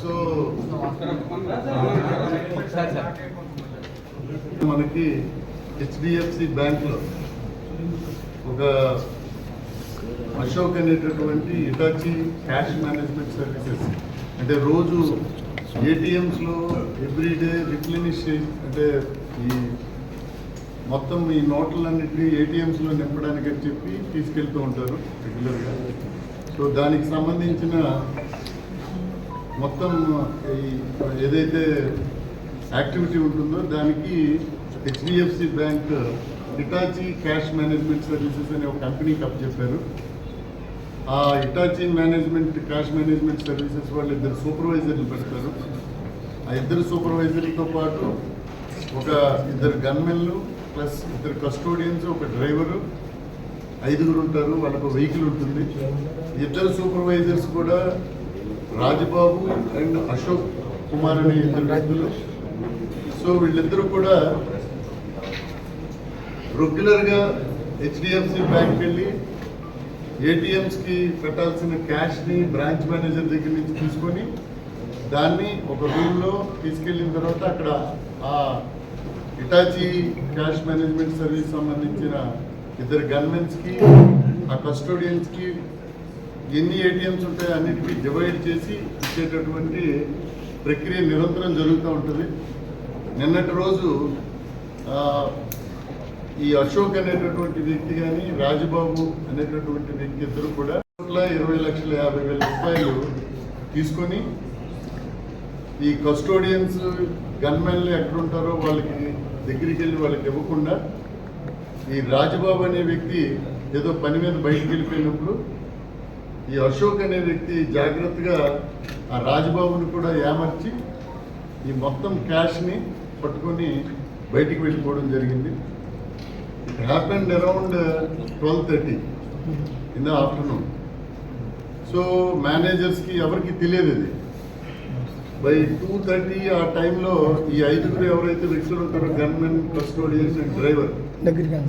So మనకి HDFC బ్యాంక్లో ఒక అశోక్ అనేటటువంటి ఇటాచి క్యాష్ మేనేజ్మెంట్ సర్వీసెస్. అంటే రోజు ఏటీఎంస్లో ఎవ్రీడే రిప్లినిష్ అంటే ఈ మొత్తం ఈ నోట్లన్నింటినీ ఏటీఎంస్లో నింపడానికి అని చెప్పి తీసుకెళ్తూ ఉంటారు రెగ్యులర్గా. సో దానికి సంబంధించిన మొత్తం ఈ ఏదైతే యాక్టివిటీ ఉంటుందో దానికి HDFC bank Hitachi cash management services అనే ఒక కంపెనీకి అప్పచెప్పారు ఆ Hitachi management cash management services వాళ్ళు ఇద్దరు సూపర్వైజర్లు పెడతారు. ఆ ఇద్దరు సూపర్వైజర్లతో పాటు ఒక ఇద్దరు గన్మెన్లు ప్లస్ ఇద్దరు కస్టోడియన్స్ ఒక డ్రైవరు ఐదుగురు ఉంటారు వాళ్ళకు వెహికల్ ఉంటుంది. ఇద్దరు సూపర్వైజర్స్ కూడా రాజబాబు అండ్ అశోక్ కుమార్ అనే ఇద్దరు వ్యక్తులు. సో వీళ్ళిద్దరూ కూడా రెగ్యులర్గా హెచ్డిఎఫ్సి బ్యాంక్ వెళ్ళి ఏటీఎంస్కి పెట్టాల్సిన క్యాష్ని బ్రాంచ్ మేనేజర్ దగ్గర నుంచి తీసుకొని దాన్ని ఒక రూమ్లో తీసుకెళ్ళిన తర్వాత అక్కడ ఆ ఇటాచి క్యాష్ మేనేజ్మెంట్ సర్వీస్ సంబంధించిన ఇద్దరు గన్మెన్స్కి ఆ కస్టోడియన్స్కి ఎన్ని ఏటీఎంస్ ఉంటాయో అన్నిటికీ డివైడ్ చేసి ఇచ్చేటటువంటి ప్రక్రియ నిరంతరం జరుగుతూ ఉంటుంది. నిన్నటి రోజు ఈ అశోక్ అనేటటువంటి వ్యక్తి కానీ రాజబాబు అనేటటువంటి వ్యక్తి ఇద్దరు కూడా ఇరవై లక్షల యాభై వేల రూపాయలు తీసుకొని ఈ కస్టోడియన్స్ గన్మెన్లు ఎక్కడుంటారో వాళ్ళకి దగ్గరికి వెళ్ళి వాళ్ళకి ఇవ్వకుండా ఈ రాజబాబు అనే వ్యక్తి ఏదో పని మీద బయటికి వెళ్ళిపోయినప్పుడు ఈ అశోక్ అనే వ్యక్తి జాగ్రత్తగా ఆ రాజబాబుని కూడా ఏమర్చి ఈ మొత్తం క్యాష్ని పట్టుకొని బయటికి వెళ్ళిపోవడం జరిగింది. It happened around twelve thirty in the afternoon so మేనేజర్స్కి ఎవరికి తెలియదు ఇది. బై టూ థర్టీ ఆ టైంలో ఈ ఐదుగురు ఎవరైతే వ్యక్తులు ఉంటారో gunmen custodians and driver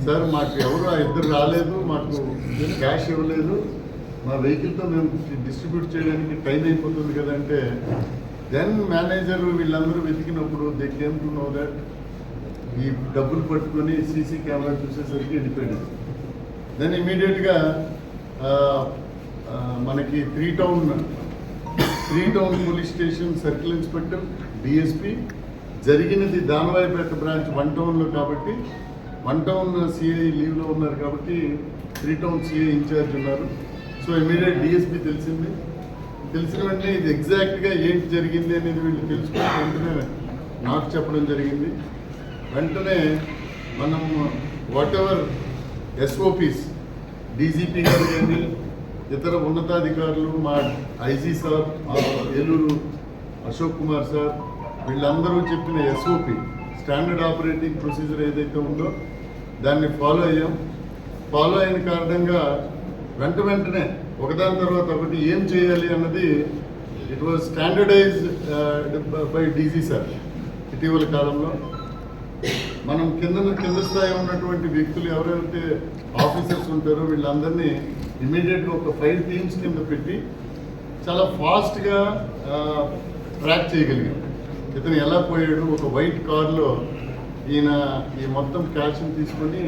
sir మాకు ఎవరు ఆ ఇద్దరు రాలేదు మాకు క్యాష్ ఇవ్వలేదు. మా వెహికల్తో మేము డిస్ట్రిబ్యూట్ చేయడానికి టైం అయిపోతుంది కదంటే దెన్ మేనేజర్ వీళ్ళందరూ వెతికినప్పుడు they came to know that ఈ డబ్బులు పట్టుకొని సీసీ కెమెరా చూసేసరికి వెళ్ళిపోయాడు. దెన్ ఇమీడియట్గా మనకి three town three town police station circle inspector DSP జరిగినది దానవాయిపేట బ్రాంచ్ వన్ టౌన్లో కాబట్టి వన్ టౌన్ సిఐ లీవ్లో ఉన్నారు కాబట్టి త్రీ టౌన్ సిఐ ఇన్ఛార్జ్ ఉన్నారు. సో ఇమీడియట్ డిఎస్పి తెలిసింది. తెలిసిన వెంటనే ఇది ఎగ్జాక్ట్గా ఏంటి జరిగింది అనేది వీళ్ళు తెలుసుకుని వెంటనే నాకు చెప్పడం జరిగింది. వెంటనే మనం వాట్ ఎవర్ ఎస్ఓపీస్ డీజీపీ గారు కానీ ఇతర ఉన్నతాధికారులు మా IG sir Eluru Ashok Kumar sir వీళ్ళందరూ చెప్పిన ఎస్ఓపి స్టాండర్డ్ ఆపరేటింగ్ ప్రొసీజర్ ఏదైతే ఉందో దాన్ని ఫాలో అయ్యాం. ఫాలో అయిన కారణంగా వెంట వెంటనే ఒకదాని తర్వాత ఒకటి ఏం చేయాలి అన్నది it was standardised by DG sir ఇటీవల కాలంలో. మనం కింద కింద స్థాయి ఉన్నటువంటి వ్యక్తులు ఎవరైతే ఆఫీసర్స్ ఉంటారో వీళ్ళందరినీ ఇమీడియట్గా ఒక ఫైవ్ టీమ్స్ కింద పెట్టి చాలా ఫాస్ట్గా ట్రాక్ చేయగలిగాం ఇతను ఎలా పోయాడు ఒక వైట్ కార్లో ఈయన ఈ మొత్తం క్యాష్ని తీసుకొని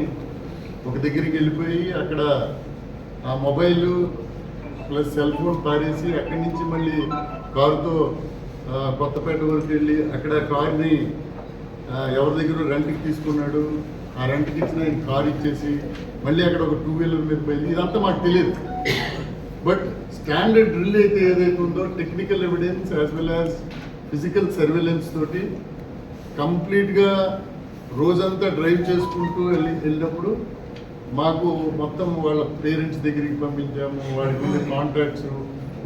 ఒక దగ్గరికి వెళ్ళిపోయి అక్కడ ఆ మొబైల్ ప్లస్ సెల్ ఫోన్ పారేసి అక్కడి నుంచి మళ్ళీ కారుతో కొత్తపేట వరకు వెళ్ళి అక్కడ కార్ని ఎవరి దగ్గర రెంట్కి తీసుకున్నాడు ఆ రెంట్కి ఇచ్చిన కారు కార్ ఇచ్చేసి మళ్ళీ అక్కడ ఒక టూ వీలర్ మీద పోయింది ఇదంతా మాకు తెలియదు. బట్ స్టాండర్డ్ డ్రిల్ అయితే ఏదైతే ఉందో technical evidence as well as physical surveillance తోటి కంప్లీట్గా రోజంతా డ్రైవ్ చేసుకుంటూ వెళ్ళి వెళ్ళినప్పుడు మాకు మొత్తం వాళ్ళ పేరెంట్స్ దగ్గరికి పంపించాము వాడికి ఉండే కాంటాక్ట్స్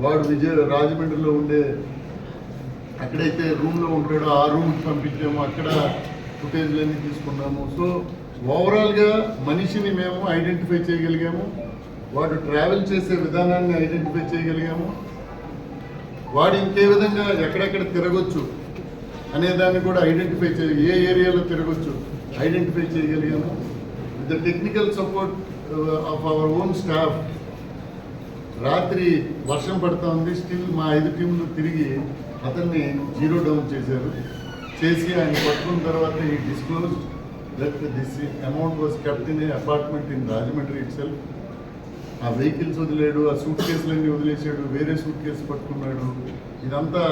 వాడు విజయ రాజమండ్రిలో ఉండే ఎక్కడైతే రూమ్లో ఉంటాడో ఆ రూమ్కి పంపించాము. అక్కడ ఫుటేజ్లన్నీ తీసుకున్నాము. సో ఓవరాల్గా మనిషిని మేము ఐడెంటిఫై చేయగలిగాము. వాడు ట్రావెల్ చేసే విధానాన్ని ఐడెంటిఫై చేయగలిగాము. వాడు ఇంకే విధంగా ఎక్కడెక్కడ తిరగొచ్చు అనే దాన్ని కూడా ఐడెంటిఫై చేయ ఏ ఏరియాలో తిరగొచ్చు identify చేయగలిగాము. With the technical support of our own staff రాత్రి వర్షం పడుతూ ఉంది స్టిల్ మా ఐదు టీంలు తిరిగి అతన్ని జీరో డౌన్ చేశారు. చేసి ఆయన పట్టుకున్న తర్వాత ఈ disclose that this amount was kept in a apartment in Rajahmundry itself ఆ వెహికల్స్ వదిలేడు ఆ సూట్ కేసులన్నీ వదిలేసాడు వేరే సూట్ కేసు పట్టుకున్నాడు. ఇదంతా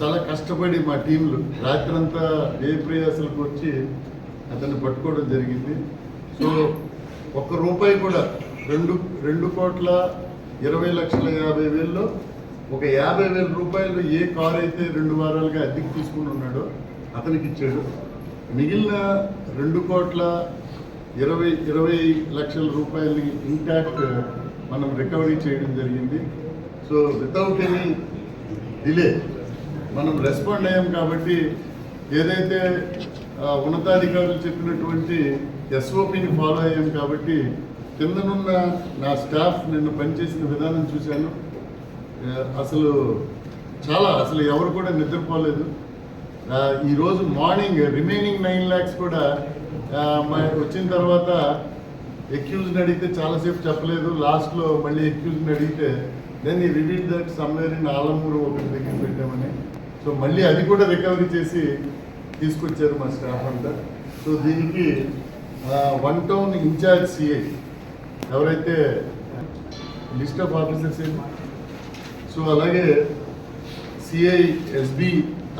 చాలా కష్టపడి మా టీంలు. రాత్రంతా ఏ ప్రయాసాలకు వచ్చి అతన్ని పట్టుకోవడం జరిగింది. సో ఒక్క రూపాయి కూడా రెండు రెండు కోట్ల ఇరవై లక్షల యాభై వేల్లో ఒక యాభై వేల రూపాయలు ఏ కార్ అయితే రెండు వారాలుగా అద్దెకి తీసుకుని ఉన్నాడో అతనికి ఇచ్చాడు. మిగిలిన రెండు కోట్ల ఇరవై ఇరవై లక్షల రూపాయలని ఇంటాక్ట్ మనం రికవరీ చేయడం జరిగింది. సో వితౌట్ ఎనీ డిలే మనం రెస్పాండ్ అయ్యాం కాబట్టి ఏదైతే ఉన్నతాధికారులు చెప్పినటువంటి ఎస్ఓపిని ఫాలో అయ్యాం కాబట్టి కిందనున్న నా స్టాఫ్ నిన్ను పనిచేసిన విధానం చూశాను. అసలు చాలా అసలు ఎవరు కూడా నిద్రపోలేదు. ఈరోజు మార్నింగ్ రిమైనింగ్ నైన్ ల్యాక్స్ కూడా వచ్చిన తర్వాత ఎక్యూజ్ని అడిగితే చాలాసేపు చెప్పలేదు. లాస్ట్లో మళ్ళీ ఎక్యూజ్ని అడిగితే దెన్ ఈ reveal that somewhere in Alamuru ఒకటి దగ్గర పెట్టామని. సో మళ్ళీ అది కూడా రికవరీ చేసి తీసుకొచ్చారు మా స్టాఫ్ అంతా. సో దీనికి వన్ టౌన్ ఇన్ఛార్జ్ సిఐ ఎవరైతే లిస్ట్ ఆఫ్ ఆఫీసర్స్ ఏంటి? సో అలాగే సిఐ ఎస్బి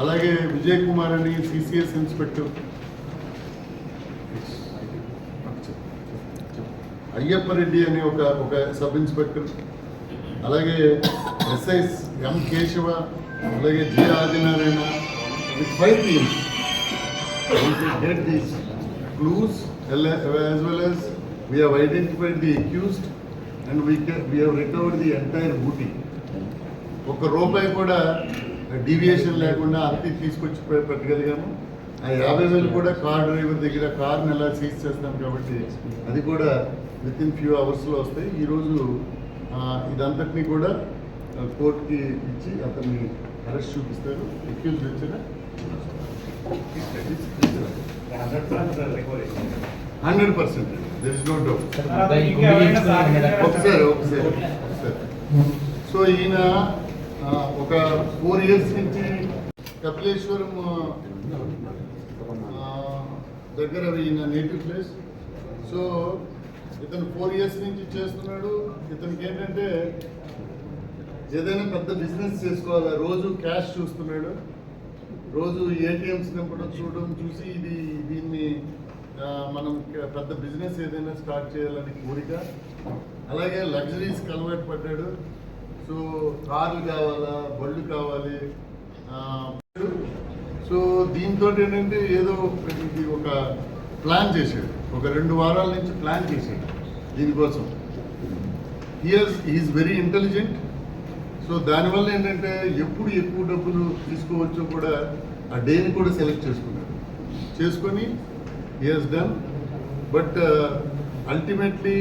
అలాగే విజయ్ కుమార్ అని సిసిఎస్ ఇన్స్పెక్టర్ అయ్యప్ప రెడ్డి అనే ఒక ఒక సబ్ ఇన్స్పెక్టర్ అలాగే ఎస్ఐస్ ఎం కేశవ అలాగే G Adinarayana with five teams get these clues as well as we have identified the accused and we can, we have recovered the entire booty. ఒక్క రూపాయి కూడా deviation లేకుండా అత్తి తీసుకొచ్చి పెట్టగలిగాము. ఆ యాభై వేలు కూడా కార్ డ్రైవర్ దగ్గర కార్ని ఎలా సీజ్ చేస్తాం కాబట్టి అది కూడా విత్ ఇన్ ఫ్యూ అవర్స్లో వస్తాయి. ఈరోజు ఇదంతటినీ కూడా కోర్టుకి ఇచ్చి అతన్ని అరెస్ట్ చూపిస్తారు. ఎక్యూజ్ వచ్చిన hundred percent. There is no doubt ఒకసారి ఒకసారి. ఒకసారి. సో ఈయన ఒక ఫోర్ ఇయర్స్ నుంచి కపిలేశ్వరం దగ్గర ఈయన నేటివ్ ప్లేస్ సో ఇతను ఫోర్ ఇయర్స్ నుంచి చేస్తున్నాడు. ఇతనికి ఏంటంటే ఏదైనా పెద్ద బిజినెస్ చేసుకోవాలి? రోజు క్యాష్ చూస్తున్నాడు. రోజు ఏటీఎంస్ నింపడం చూడడం చూసి ఇది దీన్ని మనం పెద్ద బిజినెస్ ఏదైనా స్టార్ట్ చేయాలని కోరిక. అలాగే లగ్జరీస్కి అలవాటు పడ్డాడు. సో కార్లు కావాలా బళ్ళు కావాలి సో దీంతో ఏంటంటే ఏదో ఇది ఒక ప్లాన్ చేశాడు. ఒక రెండు వారాల నుంచి ప్లాన్ చేశాడు దీనికోసం. Here's is very intelligent so దానివల్ల ఏంటంటే ఎప్పుడు ఎక్కువ డబ్బులు తీసుకోవచ్చో కూడా ఆ డేని కూడా సెలెక్ట్ చేసుకున్నాడు. చేసుకొని హియర్స్ డన్ బట్ అల్టిమేట్లీ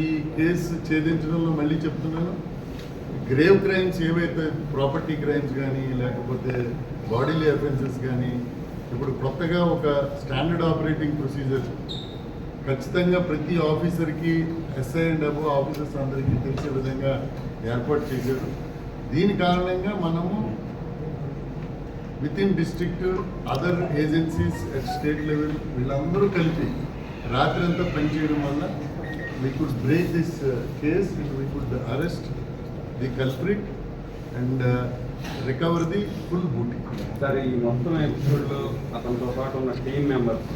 ఈ కేసు ఛేదించడంలో మళ్ళీ చెప్తున్నాను. గ్రేవ్ క్రైమ్స్ ఏవైతే ప్రాపర్టీ క్రైమ్స్ కానీ లేకపోతే బాడీలీ అఫెన్సెస్ కానీ ఇప్పుడు కొత్తగా ఒక స్టాండర్డ్ ఆపరేటింగ్ ప్రొసీజర్ ఖచ్చితంగా ప్రతి ఆఫీసర్కి ఎస్ఐ అండ్ అబో ఆఫీసర్స్ అందరికీ తెలిసే విధంగా ఏర్పాటు చేశారు. దీని కారణంగా మనము with in district other agencies at state level వీళ్ళందరూ కలిపి రాత్రి అంతా పనిచేయడం వల్ల we could break this case and we could arrest the culprit and recover the full booty. Sir ఈ మొత్తం ఎపిసోడ్లో అతనితో పాటు ఉన్న టీం మెంబర్స్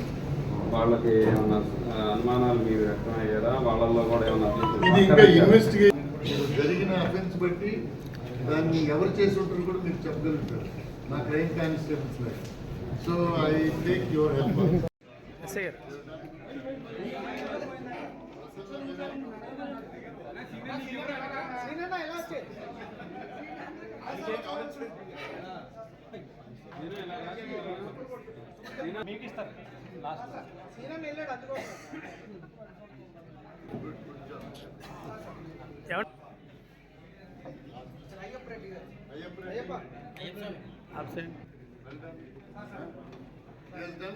వాళ్ళకి ఏమన్నా ఆ, అనుమానాలు మీరు వ్యక్తమయ్యారా? వాళ్ళల్లో కూడా ఏమన్నా ఇన్వెస్టిగేట్ జరిగిన అఫెన్స్ బట్టి దాన్ని ఎవరు చేసి ఉంటారు కూడా మీరు చెప్పగలుగుతారు. నా crime constables like so I take your help SI మీకు ఇస్తారు లాస్ట్ అబ్సెంట్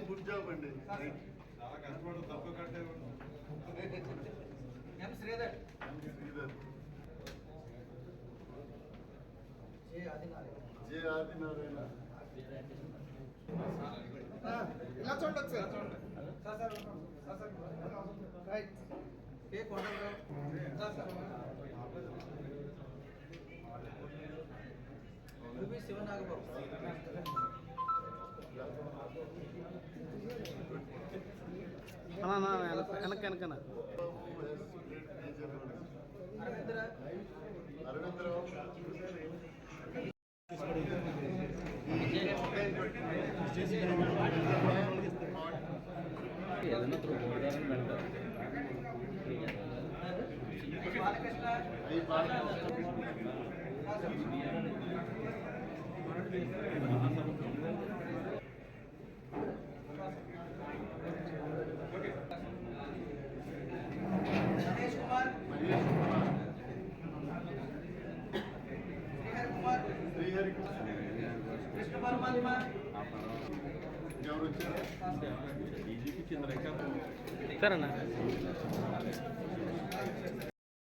గుడ్ జాబ్ అండి చాలా కష్టపడు తప్పు కట్టే శ్రీధర్ శ్రీధర్ ఆదినారాయణ. ఇలా చూడండి సార్. రైట్. ఏ కొండలు రూపీ శివనాగబాబు అన్నా వెనక వెనకనా? Gracias. సరేనా